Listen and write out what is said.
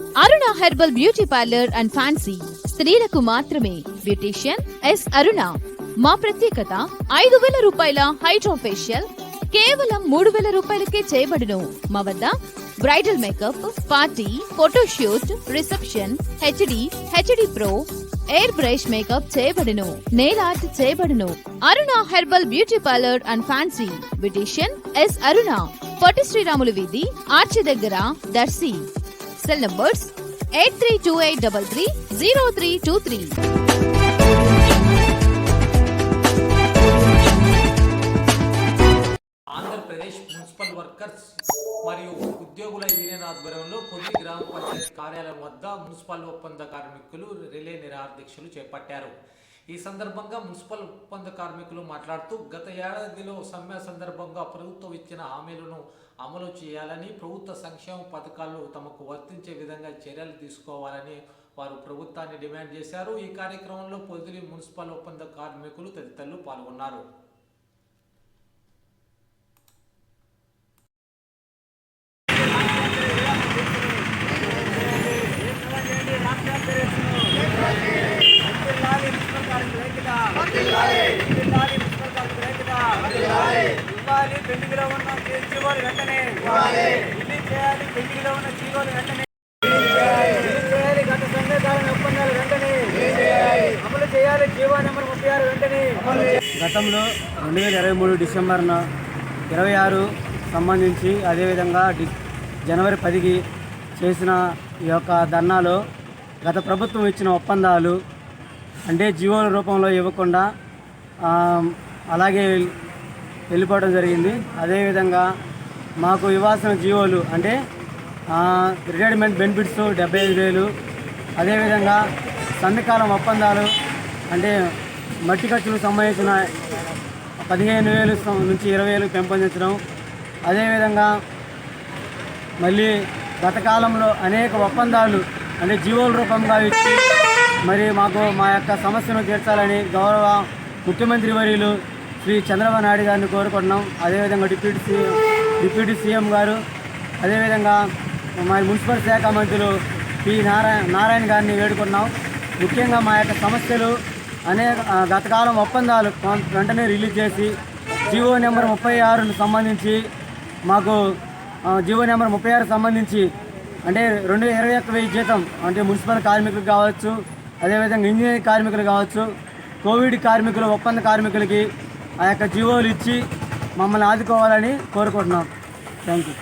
Aruna herbal beauty parlour and fancy. స్త్రీలకు మాత్రమే. Beautician S Aruna. మా ప్రత్యేకత ఐదు వేల రూపాయల హైడ్రో ఫేషియల్ కేవలం మూడు వేల రూపాయలకే చేయబడును. మా వద్ద bridal makeup party photoshoot reception HD HD pro air brush makeup చేయబడును. నెయిల్ ఆర్ట్ చేయబడును. Aruna herbal beauty parlour and fancy. Beautician S Aruna. Potti Sriramulu వీధి ఆర్చి దగ్గర Darsi. Cell numbers eight three two eight double three zero three two three Andhra Pradesh municipal workers మరియు ఉద్యోగుల union ఆధ్వర్యంలో కొన్ని గ్రామ పంచాయతీ కార్యాలయం వద్ద మున్సిపల్ ఒప్పంద కార్మికులు రిలే నిరాధ్యక్షులు చేపట్టారు. ఈ సందర్భంగా మున్సిపల్ ఒప్పంద కార్మికులు మాట్లాడుతూ గత ఏడాదిలో సమ్మె సందర్భంగా ప్రభుత్వం ఇచ్చిన హామీలను అమలు చేయాలని ప్రభుత్వ సంక్షేమ పథకాలు తమకు వర్తించే విధంగా చర్యలు తీసుకోవాలని వారు ప్రభుత్వాన్ని డిమాండ్ చేశారు. ఈ కార్యక్రమంలో పొదిలి మున్సిపల్ ఒప్పంద కార్మికులు తదితరులు పాల్గొన్నారు. ఇవ్వాలి పెండింగ్లో ఉన్న జీవోలు వెంటనే. రిలీజ్ చేయాలి పెండింగ్లో ఉన్న జీవోలు వెంటనే. రిలీజ్ చేయాలి గత సంఘకాలం ఒప్పందాలు వెంటనే. అమలు చేయాలి జీవో నెంబర్ ముప్పై ఆరు వెంటనే. గతంలో రెండు వేల ఇరవై మూడు డిసెంబర్న ఇరవై ఆరు సంబంధించి అదేవిధంగా డి జనవరి పదికి చేసిన ఈ యొక్క ధర్నాలో గత ప్రభుత్వం ఇచ్చిన ఒప్పందాలు అంటే జీవోల రూపంలో ఇవ్వకుండా ఆ, అలాగే వెళ్ళిపోవడం జరిగింది. అదేవిధంగా మాకు ఇవ్వాల్సిన జీవోలు అంటే రిటైర్మెంట్ బెనిఫిట్స్ డెబ్బై ఐదు వేలు. అదేవిధంగా సమ్మెకాలం ఒప్పందాలు అంటే మట్టి ఖర్చులకు సంబంధించిన పదిహేను వేలు నుంచి ఇరవై వేలు పెంపొందించడం. అదేవిధంగా మళ్ళీ గతకాలంలో అనేక ఒప్పందాలు అంటే జీవోల రూపంగా ఇచ్చి మరి మాకు మా యొక్క సమస్యను తీర్చాలని గౌరవ ముఖ్యమంత్రి వర్యులు శ్రీ చంద్రబాబు నాయుడు గారిని కోరుకుంటున్నాం. అదేవిధంగా డిప్యూటీ సీఎం డిప్యూటీ సీఎం గారు అదేవిధంగా మా మున్సిపల్ శాఖ మంత్రులు పి నారాయణ నారాయణ గారిని వేడుకున్నాం ముఖ్యంగా మా యొక్క సమస్యలు అనేక గతకాలం ఒప్పందాలు వెంటనే రిలీజ్ చేసి జివో నెంబర్ ముప్పై ఆరుకు సంబంధించి మాకు జివో నెంబర్ ముప్పై ఆరు సంబంధించి అంటే రెండు ఇరవై ఒక్క వెయ్యి జీతం అంటే మున్సిపల్ కార్మికులు కావచ్చు అదేవిధంగా ఇంజనీరింగ్ కార్మికులు కావచ్చు కోవిడ్ కార్మికులు ఒప్పంద కార్మికులకి ఆ యొక్క జీవోలు ఇచ్చి మమ్మల్ని ఆదుకోవాలని కోరుకుంటున్నాం. Thank you